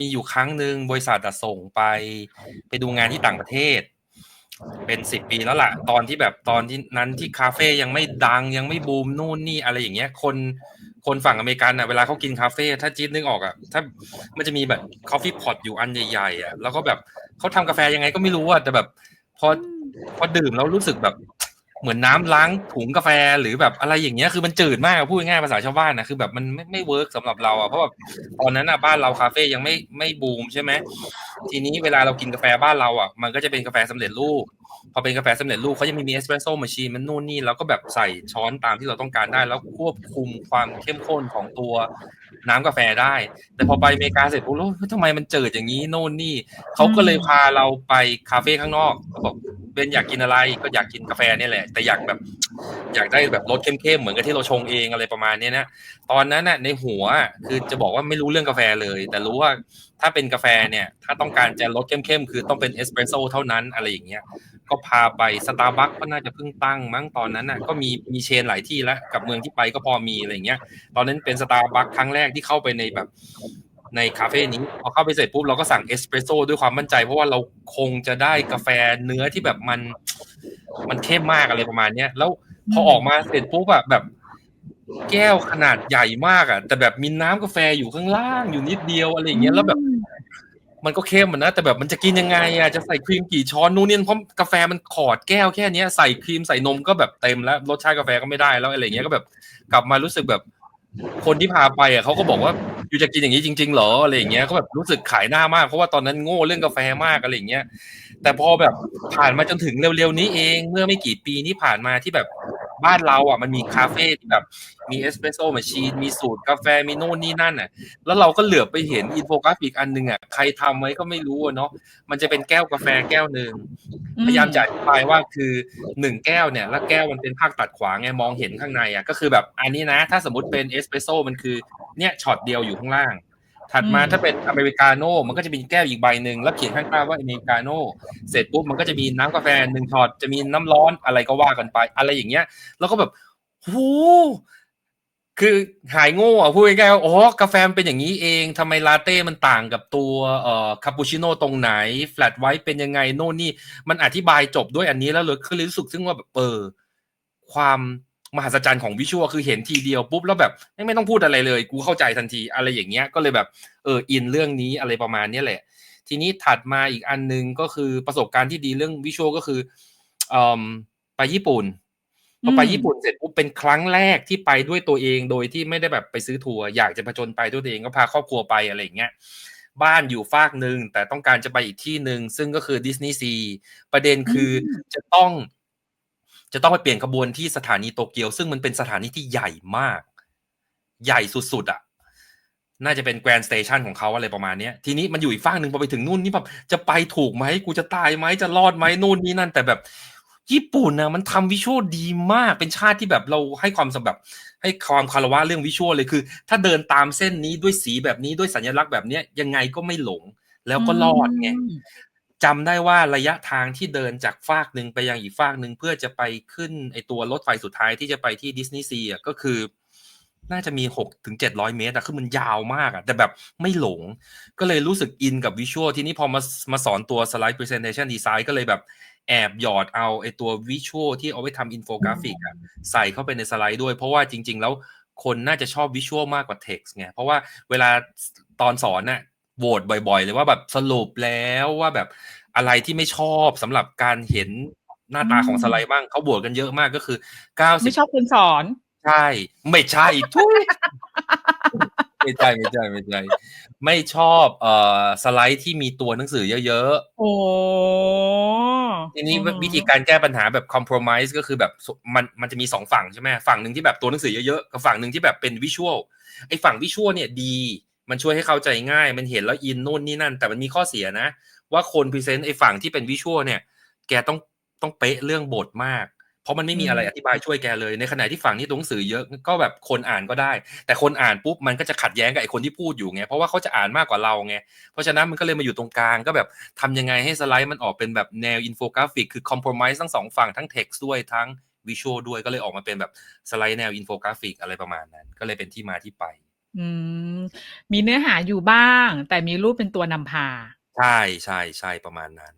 มีอยู่ครั้งหนึ่งบริษัทอะส่งไป ไปดูงานที่ต่างประเทศ เป็นสิบปีแล้วล่ะ ตอนที่แบบตอนที่นั้นที่คาเฟ่ยังไม่ดังยังไม่บูมนู่นนี่อะไรอย่างเงี้ย คนคนฝั่งอเมริกันอะเวลาเขากินคาเฟ่ถ้าจี๊ดนึกออกอะถ้ามันจะมีแบบคอฟฟี่พอตอยู่อันใหญ่ๆอะแล้วก็แบบเขาทำกาแฟยังไงก็ไม่รู้อะแต่แบบพอพอดื่มแล้วรู้สึกแบบ เหมือนน้ำล้างถุงกาแฟหรือแบบอะไรอย่างเงี้ยคือมันจืดมากพูดง่ายภาษาชาวบ้านนะคือแบบมันไม่ไม่เวิร์กสำหรับเราอะเพราะแบบตอนนั้นอะบ้านเราคาเฟ่ยังไม่ไม่บูมใช่ไหมทีนี้เวลาเรากินกาแฟบ้านเราอะมันก็จะเป็นกาแฟสำเร็จรูปพอเป็นกาแฟสำเร็จรูปเขาจะมีเอสเปรสโซ่มาชีนมันนู่นนี่แล้วก็แบบใส่ช้อนตามที่เราต้องการได้ แล้วควบคุมความเข้มข้นของตัวน้ำกาแฟได้ แต่พอไปอเมริกาเสร็จปุ๊บแล้วทำไมมันเจิดอย่างนี้โน่นนี่เขาก็เลยพาเราไปคาเฟ่ข้างนอกเขาบอก เบนอยากกินอะไรก็อยากกินกาแฟเนี่ยแหละ แต่อยากแบบ อยากได้แบบรสเข้มๆเหมือนกับที่เราชงเองอะไรประมาณนี้นะตอนนั้นน่ะในหัวคือจะบอกว่าไม่รู้เรื่องกาแฟเลย แต่รู้ว่าถ้าเป็นกาแฟเนี่ยถ้าต้องการจะรสเข้มๆคือต้องเป็นเอสเปรสโซ่เท่านั้นอะไรอย่างเงี้ยก็พาไปสตาร์บัคก็น่าจะเพิ่งตั้งมั้งตอนนั้นน่ะก็มีมีเชนหลายที่แล้วกับเมืองที่ไปก็พอมีอะไรอย่างเงี้ย ตอนนั้นเป็นสตาร์บัคครั้งแรกที่เข้าไปในแบบ ในคาเฟ่นี้พอเข้าไปเสร็จปุ๊บเราก็สั่งเอสเปรสโซ่ด้วยความมั่นใจเพราะว่าเราคงจะได้กาแฟเนื้อที่แบบมัน มันเข้มมากอะไรประมาณเนี้ยแล้วพอออกมาเสร็จปุ๊บอะแบบ แก้วขนาดใหญ่มากอะแต่แบบมีน้ำกาแฟอยู่ข้างล่างอยู่นิดเดียวอะไรอย่างเงี้ยแล้วแบบ มันก็เข้มอะนะแต่แบบมันจะกินยังไงอะจะใส่ครีมกี่ช้อนนู่นนี่เพราะกาแฟมันขอดแก้วแค่เนี้ยใส่ครีมใส่นมก็แบบเต็มแล้วรสชาติกาแฟก็ไม่ได้แล้วอะไรเงี้ยก็แบบ กลับมารู้สึกแบบ คนที่พาไปอะเขาก็บอกว่า อยู่จะกินอย่างนี้จริงๆเหรออะไรอย่างเงี้ยก็แบบรู้สึกขายหน้ามากเพราะว่าตอนนั้นโง่เรื่องกาแฟมากอะไรอย่างเงี้ย แต่พอแบบผ่านมาจนถึงเร็วๆนี้เองเมื่อไม่กี่ปีที่ผ่านมาที่แบบบ้านเราอะมันมีคาเฟ่ที่แบบมีเอสเปรสโซ่มาชีนมีสูตรกาแฟมีโน่นนี่นั่นอะ แล้วเราก็เหลือบไปเห็นอินโฟกราฟิกอันหนึงอะใครทำไว้ก็ไม่รู้อะเนาะมันจะเป็นแก้วกาแฟแก้วหนึ่ง พยายามจะอธิบายว่าคือหนึ่งแก้วเนี่ยแล้วแก้วมันเป็นภาคตัดขวางไงมองเห็นข้างในอะก็คือแบบอันนี้นะ ถ้าสมมติเป็นเอสเปรสโซ่มันคือเนี่ยช็อตเดียวอยู่ข้างล่าง ถัดมาอืมถ้าเป็นอเมริกาโน่มันก็จะมีแก้วอีกใบหนึ่งแล้วเขียนข้างๆว่าอเมริกาโน่เสร็จปุ๊บมันก็จะมีน้ำกาแฟหนึ่งช็อตจะมีน้ำร้อนอะไรก็ว่ากันไป อะไรอย่างเงี้ย แล้วก็แบบโห คือหายโง่อะพูดง่ายๆว่าอ๋อกาแฟมันเป็นอย่างนี้เองทำไมลาเต้มันต่างกับตัวเอ่อคาปูชิโน่ตรงไหนแฟลตไวท์เป็นยังไงโน่นนี่ มันอธิบายจบด้วยอันนี้แล้วเลยคือรู้สึกซึ่งว่าแบบเออความมหัศจรรย์ของวิชวลคือเห็นทีเดียวปุ๊บแล้วแบบไม่ต้องพูดอะไรเลย กูเข้าใจทันทีอะไรอย่างเงี้ยก็เลยแบบเอออินเรื่องนี้อะไรประมาณนี้แหละ ทีนี้ถัดมาอีกอันหนึงก็คือประสบการณ์ที่ดีเรื่องวิชวลก็คือออไปญี่ปุ่น พอไปญี่ปุ่นเสร็จปุ๊บเป็นครั้งแรกที่ไปด้วยตัวเองโดยที่ไม่ได้แบบไปซื้อทัวร์อยากจะผจญไปด้วยตัวเองก็พาครอบครัวไปอะไรอย่างเงี้ยบ้านอยู่ฟากหนึ่งแต่ต้องการจะไปอีกที่หนึ่งซึ่งก็คือดิสนีย์ซีประเด็นคือจะต้อง จะต้องไปเปลี่ยนขบวนที่สถานีโตเกียว ซึ่งมันเป็นสถานีที่ใหญ่มาก ใหญ่สุดๆอะ น่าจะเป็นแกรนด์สเตชันของเขาอะไรประมาณเนี้ยทีนี้มันอยู่อีกฝั่งหนึ่งพอไปถึงนู่นนี่แบบจะไปถูกไหมกูจะตายไหมจะรอดไหมนู่นนี่นั่น แต่แบบ ญี่ปุ่นนะมันทำวิชวลดีมากเป็นชาติที่แบบเราให้ความสำแบบให้ความคารวะเรื่องวิชวลเลยคือ ถ้าเดินตามเส้นนี้ด้วยสีแบบนี้ด้วยสัญลักษณ์แบบเนี้ยยังไงก็ไม่หลงแล้วก็รอดไงอืมจำได้ว่าระยะทางที่เดินจากฟากหนึ่งไปยังอีกฟากหนึ่งเพื่อจะไปขึ้นไอตัวรถไฟสุดท้ายที่จะไปที่ดิสนีย์ซีอะก็คือ น่าจะมีหกถึงเจ็ดร้อยเมตรอะคือมันยาวมากอะแต่แบบไม่หลง ก็เลยรู้สึกอินกับวิชวลทีนี้พอมามาสอนตัวสไลด์ presentation design ก็เลยแบบ แอบหยอดเอาไอตัววิชวลที่เอาไว้ทำอินโฟกราฟิกอะใส่เข้าไปในสไลด์ด้วย เพราะว่าจริง ๆ แล้วคนน่าจะชอบวิชวลมากกว่าเท็กซ์ไงเพราะว่าเวลาตอนสอนน่ะโหวตบ่อย ๆ เลยว่าแบบสรุปแล้วว่าแบบอะไรที่ไม่ชอบสำหรับการเห็นหน้าตาของสไลด์บ้างเขาโหวตกันเยอะมากก็คือเก้าสิไม่บชอบคนสอน ใช่ ไม่ใช่ทุย ไม่ใช่ไม่ใช่ไม่ใช่ไม่ชอบเอ่อสไลด์ที่มีตัวหนังสือเยอะโอ้ๆทีนี้วิธีการแก้ปัญหาแบบ compromise ก็คือแบบมันมันจะมีสองฝั่งใช่ไหมฝั่งหนึ่งที่แบบตัวหนังสือเยอะๆกับฝั่งหนึ่งที่แบบเป็นวิชวลไอ้ฝั่งวิชวลเนี่ยดีมันช่วยให้เข้าใจง่าย มันเห็นแล้วอินนู่นนี่นั่น แต่มันมีข้อเสียนะ ว่าคนพรีเซนต์ไอ้ฝั่งที่เป็นวิชวลเนี่ย แกต้องต้องเป๊ะเรื่องบทมาก เพราะมันไม่มีอะไรอธิบายช่วยแกเลย ในขณะที่ฝั่งที่ตัวหนังสือเยอะก็แบบคนอ่านก็ได้ แต่คนอ่านปุ๊บมันก็จะขัดแย้งกับไอ้คนที่พูดอยู่ไงเพราะว่าเขาจะอ่านมากกว่าเราไงเพราะฉะนั้นมันก็เลยมาอยู่ตรงกลางก็แบบทำยังไงให้สไลด์มันออกเป็นแบบแนวอินโฟกราฟิกคือคอม p r o m i s e ทั้งสองฝั่งทั้งเท็กซ์ด้วยทั้งวิชวลด้วยก็เลยออกมาเป็นแบบสไลด์แนวอินโฟกราฟิกอะไรประมาณนั้น ก็เลยเป็นที่มาที่ไป อืมมีเนื้อหาอยู่บ้าง แต่มีรูปเป็นตัวนำพา ใช่ๆๆประมาณนั้น